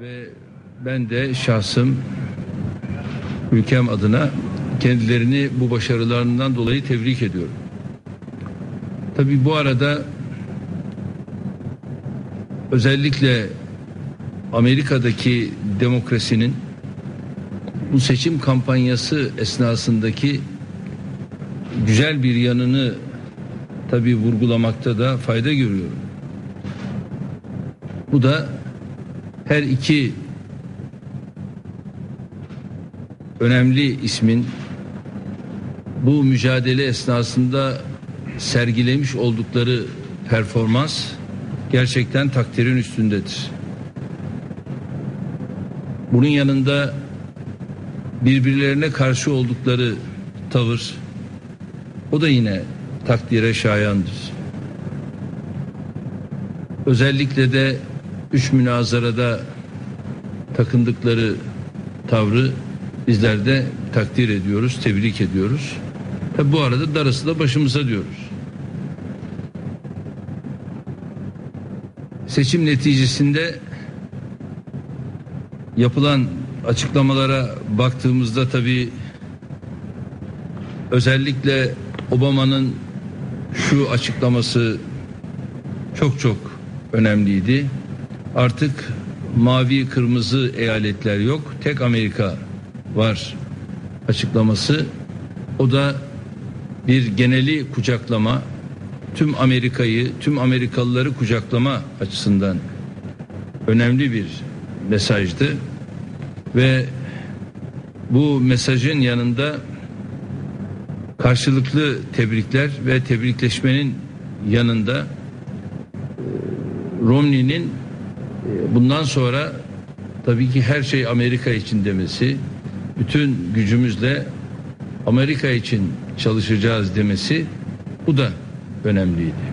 Ve ben de şahsım ülkem adına kendilerini bu başarılarından dolayı tebrik ediyorum. Tabii bu arada özellikle Amerika'daki demokrasinin bu seçim kampanyası esnasındaki güzel bir yanını tabii vurgulamakta da fayda görüyorum. Bu da her iki önemli ismin bu mücadele esnasında sergilemiş oldukları performans gerçekten takdirin üstündedir. Bunun yanında birbirlerine karşı oldukları tavır o da yine takdire şayandır. Özellikle de üç münazarada takındıkları tavrı bizler de takdir ediyoruz, tebrik ediyoruz. Tabi bu arada darısı da başımıza diyoruz. Seçim neticesinde yapılan açıklamalara baktığımızda tabi özellikle Obama'nın şu açıklaması çok çok önemliydi. Artık mavi kırmızı eyaletler yok. Tek Amerika var açıklaması. O da bir geneli kucaklama, tüm Amerika'yı, tüm Amerikalıları kucaklama açısından önemli bir mesajdı. Ve bu mesajın yanında karşılıklı tebrikler ve tebrikleşmenin yanında e, Romney'nin bundan sonra tabii ki her şey Amerika için demesi, bütün gücümüzle Amerika için çalışacağız demesi bu da önemliydi.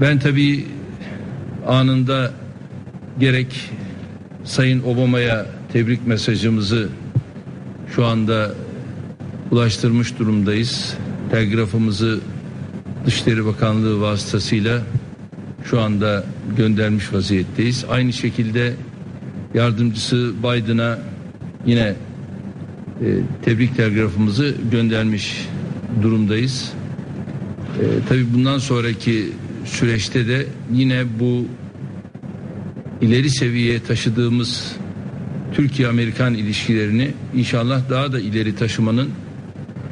Ben tabii anında gerek Sayın Obama'ya tebrik mesajımızı şu anda ulaştırmış durumdayız. Telgrafımızı Dışişleri Bakanlığı vasıtasıyla şu anda göndermiş vaziyetteyiz. Aynı şekilde yardımcısı Biden'a yine e, tebrik telgrafımızı göndermiş durumdayız. E, tabii bundan sonraki süreçte de yine bu ileri seviyeye taşıdığımız Türkiye-Amerikan ilişkilerini inşallah daha da ileri taşımanın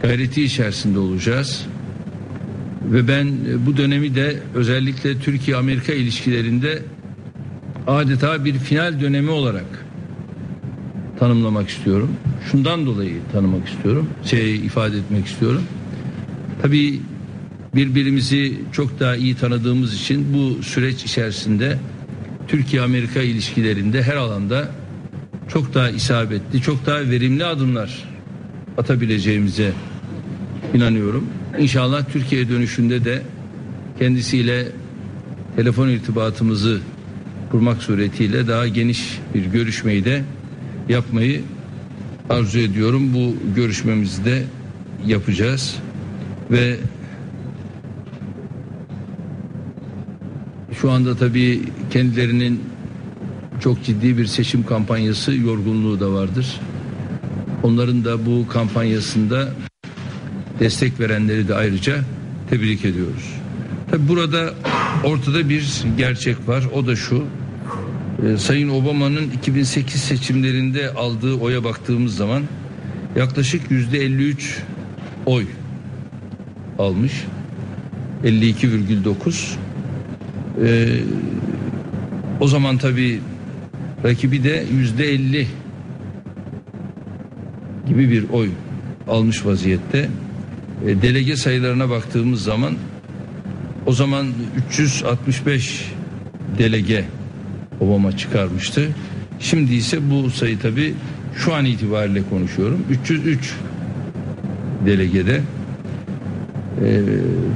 gayreti içerisinde olacağız. Ve ben e, bu dönemi de özellikle Türkiye-Amerika ilişkilerinde adeta bir final dönemi olarak tanımlamak istiyorum. Şundan dolayı tanımak istiyorum, şey ifade etmek istiyorum. Tabii birbirimizi çok daha iyi tanıdığımız için bu süreç içerisinde Türkiye-Amerika ilişkilerinde her alanda çok daha isabetli, çok daha verimli adımlar atabileceğimize inanıyorum. İnşallah Türkiye dönüşünde de kendisiyle telefon irtibatımızı kurmak suretiyle daha geniş bir görüşmeyi de yapmayı arzu ediyorum. Bu görüşmemizi de yapacağız ve şu anda tabii kendilerinin çok ciddi bir seçim kampanyası yorgunluğu da vardır. Onların da bu kampanyasında destek verenleri de ayrıca tebrik ediyoruz. Tabi burada ortada bir gerçek var. O da şu. E, Sayın Obama'nın 2008 seçimlerinde aldığı oya baktığımız zaman yaklaşık yüzde 53 oy almış. 52,9. E, o zaman tabi rakibi de yüzde 50 gibi bir oy almış vaziyette. E, delege sayılarına baktığımız zaman o zaman 365 delege Obama çıkarmıştı. Şimdi ise bu sayı tabi şu an itibariyle konuşuyorum. 303 delegede. E,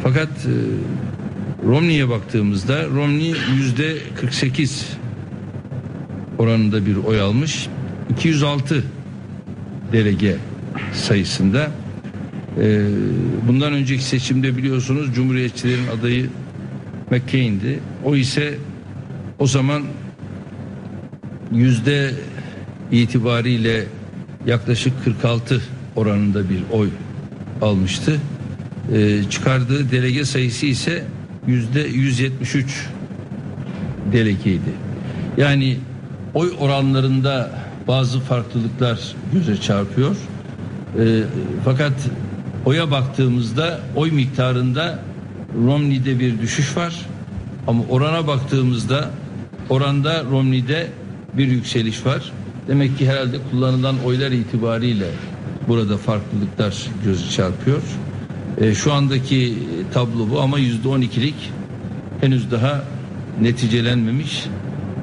fakat e, Romney'e baktığımızda Romney yüzde 48 oranında bir oy almış. 206 delege sayısında. Ee, bundan önceki seçimde biliyorsunuz Cumhuriyetçilerin adayı McCain'di. O ise o zaman yüzde itibariyle yaklaşık 46 oranında bir oy almıştı. Ee, çıkardığı delege sayısı ise yüzde 173 delegeydi. Yani oy oranlarında bazı farklılıklar göze çarpıyor. Ee, fakat oya baktığımızda oy miktarında Romney'de bir düşüş var. Ama orana baktığımızda oranda Romney'de bir yükseliş var. Demek ki herhalde kullanılan oylar itibariyle burada farklılıklar gözü çarpıyor. E, şu andaki tablo bu ama yüzde on ikilik henüz daha neticelenmemiş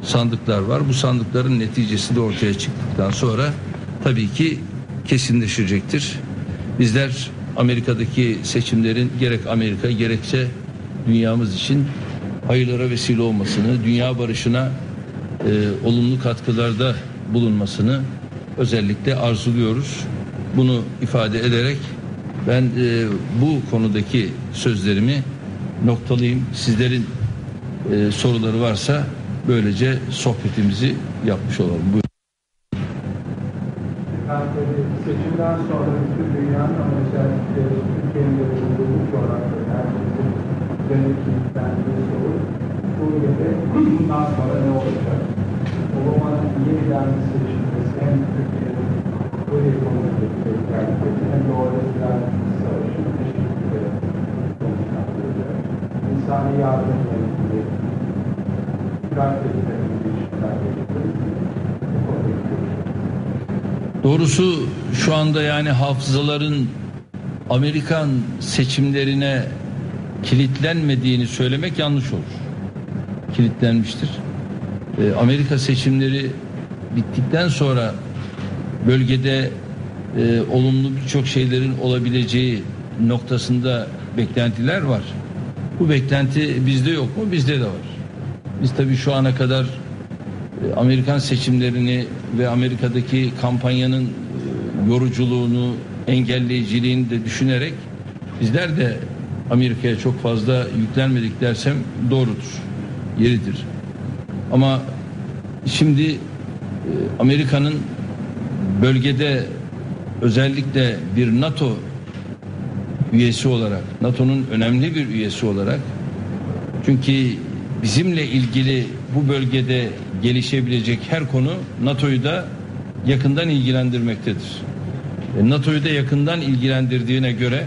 sandıklar var. Bu sandıkların neticesi de ortaya çıktıktan sonra tabii ki kesinleşecektir. Bizler Amerika'daki seçimlerin gerek Amerika gerekse dünyamız için hayırlara vesile olmasını, dünya barışına e, olumlu katkılarda bulunmasını özellikle arzuluyoruz. Bunu ifade ederek ben e, bu konudaki sözlerimi noktalayayım. Sizlerin e, soruları varsa böylece sohbetimizi yapmış olalım. Buyurun. Seçimden sonra bütün dünyanın ama özellikle Türkiye'nin de bulunduğu bu coğrafyada herkesin yönetimlendiği soru Suriye'de bundan sonra ne olacak? Obama'nın yeniden seçilmesi hem Türkiye'nin Suriye konusundaki beklentileri hem de orada filan savaşın şekilde sonuçlandıracak. İnsani yardımla ilgili Irak. Bu konudaki görüşler. Doğrusu şu anda yani hafızaların Amerikan seçimlerine kilitlenmediğini söylemek yanlış olur. Kilitlenmiştir. Ee, Amerika seçimleri bittikten sonra bölgede e, olumlu birçok şeylerin olabileceği noktasında beklentiler var. Bu beklenti bizde yok mu? Bizde de var. Biz tabii şu ana kadar e, Amerikan seçimlerini ve Amerika'daki kampanyanın e, yoruculuğunu, engelleyiciliğini de düşünerek bizler de Amerika'ya çok fazla yüklenmedik dersem doğrudur, yeridir. Ama şimdi e, Amerika'nın bölgede özellikle bir NATO üyesi olarak, NATO'nun önemli bir üyesi olarak çünkü bizimle ilgili bu bölgede gelişebilecek her konu NATO'yu da yakından ilgilendirmektedir. E, NATO'yu da yakından ilgilendirdiğine göre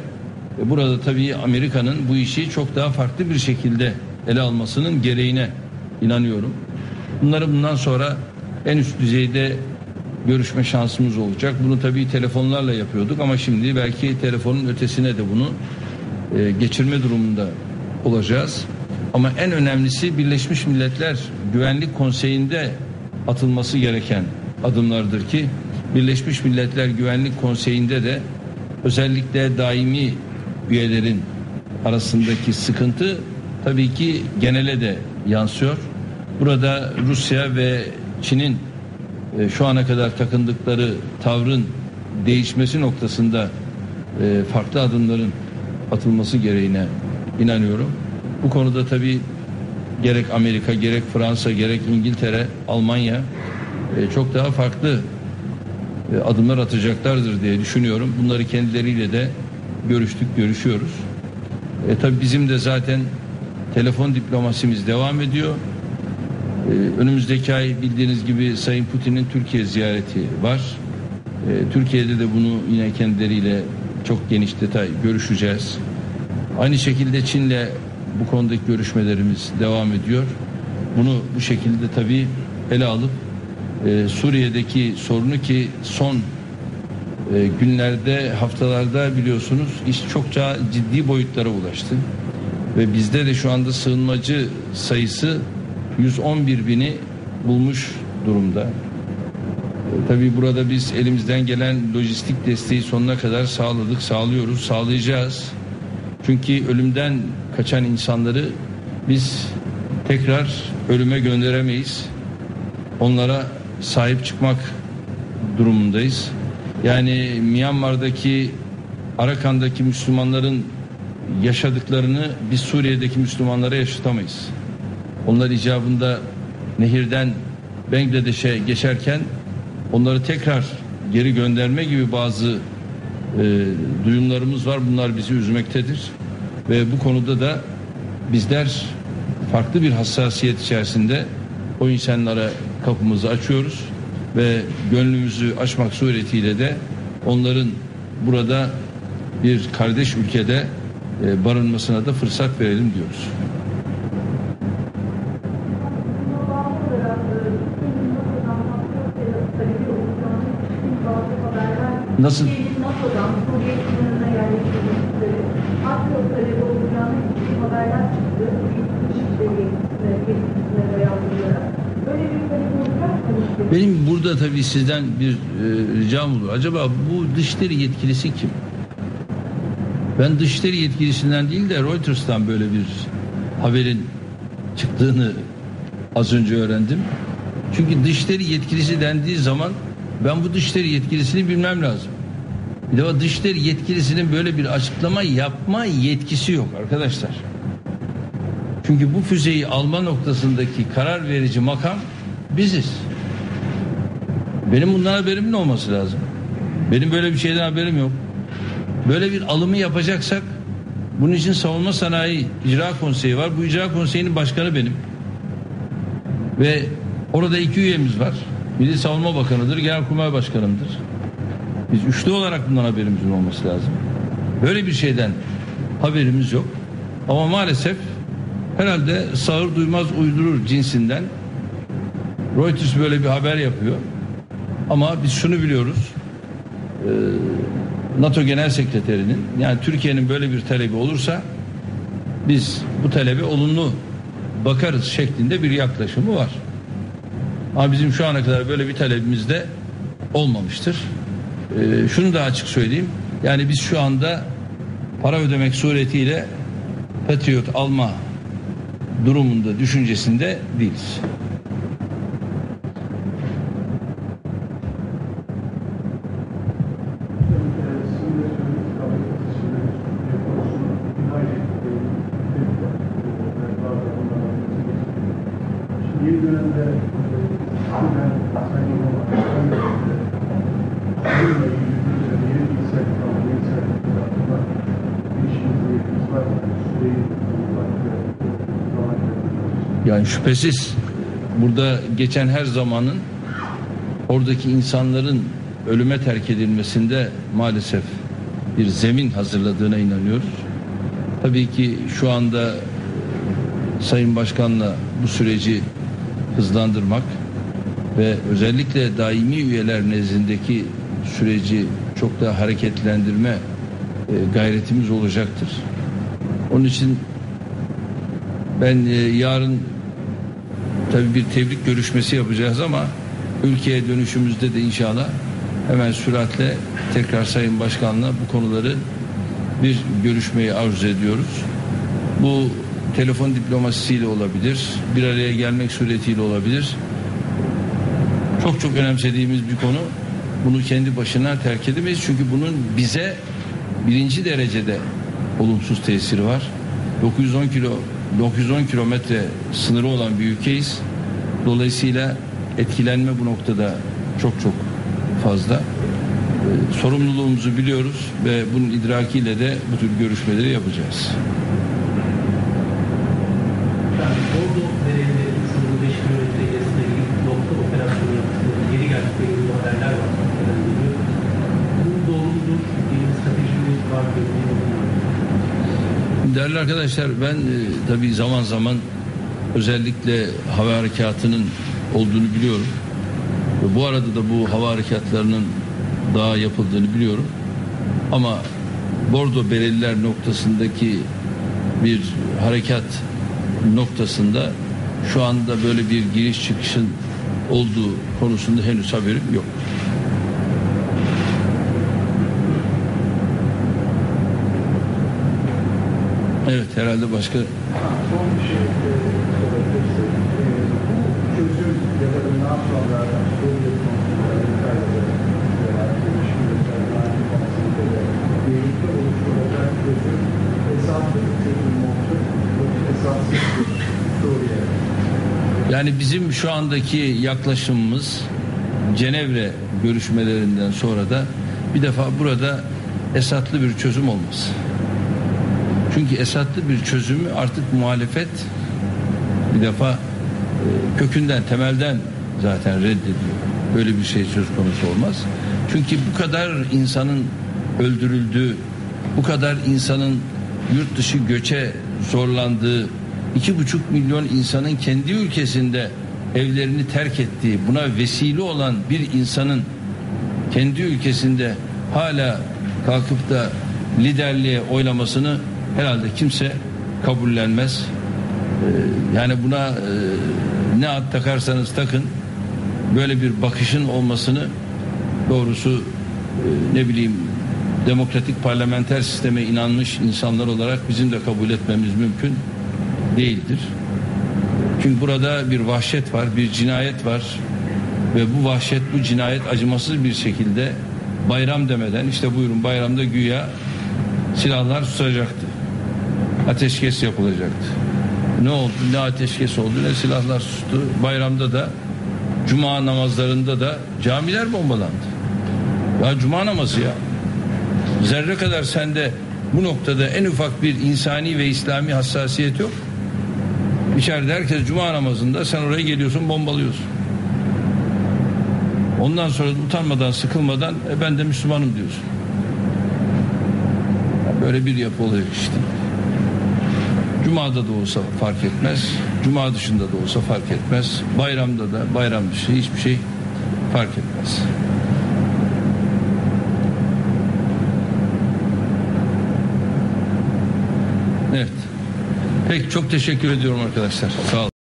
e, burada tabii Amerika'nın bu işi çok daha farklı bir şekilde ele almasının gereğine inanıyorum. Bunları bundan sonra en üst düzeyde görüşme şansımız olacak. Bunu tabii telefonlarla yapıyorduk ama şimdi belki telefonun ötesine de bunu e, geçirme durumunda olacağız. Ama en önemlisi Birleşmiş Milletler Güvenlik Konseyi'nde atılması gereken adımlardır ki Birleşmiş Milletler Güvenlik Konseyi'nde de özellikle daimi üyelerin arasındaki sıkıntı tabii ki genele de yansıyor. Burada Rusya ve Çin'in e, şu ana kadar takındıkları tavrın değişmesi noktasında e, farklı adımların atılması gereğine inanıyorum. Bu konuda tabii gerek Amerika, gerek Fransa, gerek İngiltere, Almanya e, çok daha farklı e, adımlar atacaklardır diye düşünüyorum. Bunları kendileriyle de görüştük, görüşüyoruz. E, tabii bizim de zaten telefon diplomasimiz devam ediyor. E, önümüzdeki ay bildiğiniz gibi Sayın Putin'in Türkiye ziyareti var. E, Türkiye'de de bunu yine kendileriyle çok geniş detay görüşeceğiz. Aynı şekilde Çin'le bu konudaki görüşmelerimiz devam ediyor. Bunu bu şekilde tabii ele alıp e, Suriye'deki sorunu ki son e, günlerde haftalarda biliyorsunuz iş çokça ciddi boyutlara ulaştı. Ve bizde de şu anda sığınmacı sayısı 111 bini bulmuş durumda. E, tabii burada biz elimizden gelen lojistik desteği sonuna kadar sağladık, sağlıyoruz, sağlayacağız. Çünkü ölümden kaçan insanları biz tekrar ölüme gönderemeyiz. Onlara sahip çıkmak durumundayız. Yani Myanmar'daki Arakan'daki Müslümanların yaşadıklarını biz Suriye'deki Müslümanlara yaşatamayız. Onlar icabında nehirden Bangladeş'e geçerken onları tekrar geri gönderme gibi bazı e, duyumlarımız var. Bunlar bizi üzmektedir. Ve bu konuda da bizler farklı bir hassasiyet içerisinde o insanlara kapımızı açıyoruz ve gönlümüzü açmak suretiyle de onların burada bir kardeş ülkede e, barınmasına da fırsat verelim diyoruz. Mı? Benim burada tabii sizden bir e, ricam olur. Acaba bu dışişleri yetkilisi kim? Ben dışişleri yetkilisinden değil de Reuters'tan böyle bir haberin çıktığını az önce öğrendim. Çünkü dışişleri yetkilisi dendiği zaman ben bu dışişleri yetkilisini bilmem lazım. Bir defa dışişleri yetkilisinin böyle bir açıklama yapma yetkisi yok arkadaşlar. Çünkü bu füzeyi alma noktasındaki karar verici makam biziz. Benim bundan haberimin olması lazım. Benim böyle bir şeyden haberim yok. Böyle bir alımı yapacaksak bunun için savunma sanayi icra konseyi var. Bu icra konseyinin başkanı benim. Ve orada iki üyemiz var. Biri savunma bakanıdır, genelkurmay başkanımdır. Biz üçlü olarak bundan haberimizin olması lazım. Böyle bir şeyden haberimiz yok. Ama maalesef herhalde sağır duymaz uydurur cinsinden Reuters böyle bir haber yapıyor. Ama biz şunu biliyoruz. Ee, NATO Genel Sekreterinin yani Türkiye'nin böyle bir talebi olursa biz bu talebe olumlu bakarız şeklinde bir yaklaşımı var. Ama bizim şu ana kadar böyle bir talebimiz de olmamıştır. Ee, şunu da açık söyleyeyim. Yani biz şu anda para ödemek suretiyle Patriot alma durumunda düşüncesinde değiliz. Yani şüphesiz burada geçen her zamanın oradaki insanların ölüme terk edilmesinde maalesef bir zemin hazırladığına inanıyoruz. Tabii ki şu anda Sayın Başkan'la bu süreci hızlandırmak ve özellikle daimi üyeler nezdindeki süreci çok daha hareketlendirme e, gayretimiz olacaktır. Onun için ben e, yarın tabii bir tebrik görüşmesi yapacağız ama ülkeye dönüşümüzde de inşallah hemen süratle tekrar Sayın Başkan'la bu konuları bir görüşmeyi arzu ediyoruz. Bu telefon diplomasisiyle olabilir, bir araya gelmek suretiyle olabilir. Çok çok önemsediğimiz bir konu. Bunu kendi başına terk edemeyiz çünkü bunun bize birinci derecede olumsuz tesiri var. 910 kilo 910 kilometre sınırı olan bir ülkeyiz. Dolayısıyla etkilenme bu noktada çok çok fazla. Ee, sorumluluğumuzu biliyoruz ve bunun idrakiyle de bu tür görüşmeleri yapacağız. Arkadaşlar ben e, tabii zaman zaman özellikle hava harekatının olduğunu biliyorum. Ve bu arada da bu hava harekatlarının daha yapıldığını biliyorum. Ama Bordo Bereliler noktasındaki bir harekat noktasında şu anda böyle bir giriş çıkışın olduğu konusunda henüz haberim yok. Evet herhalde başka Son bir şey e, sorabilirsek, e, bu çözüm ya da bundan sonra Suriye konusunda Amerika'yla veya gelişimde Serdar konusunda da birlikte oluşturacak çözüm esaslı bir çözüm olacak. Yoksa esassız bir Suriye Yani bizim şu andaki yaklaşımımız Cenevre görüşmelerinden sonra da bir defa burada Esad'lı bir çözüm olmaz. Çünkü Esad'lı bir çözümü artık muhalefet bir defa e, kökünden, temelden zaten reddediyor. Böyle bir şey söz konusu olmaz. Çünkü bu kadar insanın öldürüldüğü, bu kadar insanın yurt dışı göçe zorlandığı, iki buçuk milyon insanın kendi ülkesinde evlerini terk ettiği, buna vesile olan bir insanın kendi ülkesinde hala kalkıp da liderliğe oylamasını herhalde kimse kabullenmez. Ee, yani buna e, ne ad takarsanız takın böyle bir bakışın olmasını doğrusu e, ne bileyim demokratik parlamenter sisteme inanmış insanlar olarak bizim de kabul etmemiz mümkün değildir. Çünkü burada bir vahşet var, bir cinayet var ve bu vahşet, bu cinayet acımasız bir şekilde bayram demeden işte buyurun bayramda güya silahlar tutacaktı. Ateşkes yapılacaktı. Ne oldu? Ne ateşkes oldu ne silahlar sustu. Bayramda da cuma namazlarında da camiler bombalandı. Ya cuma namazı ya. Zerre kadar sende bu noktada en ufak bir insani ve İslami hassasiyet yok. İçeride herkes cuma namazında sen oraya geliyorsun bombalıyorsun. Ondan sonra da utanmadan sıkılmadan e, ben de Müslümanım diyorsun. Böyle bir yapı oluyor işte. Cuma'da da olsa fark etmez. Cuma dışında da olsa fark etmez. Bayramda da bayram dışı hiçbir şey fark etmez. Evet. Peki çok teşekkür ediyorum arkadaşlar. Sağ olun.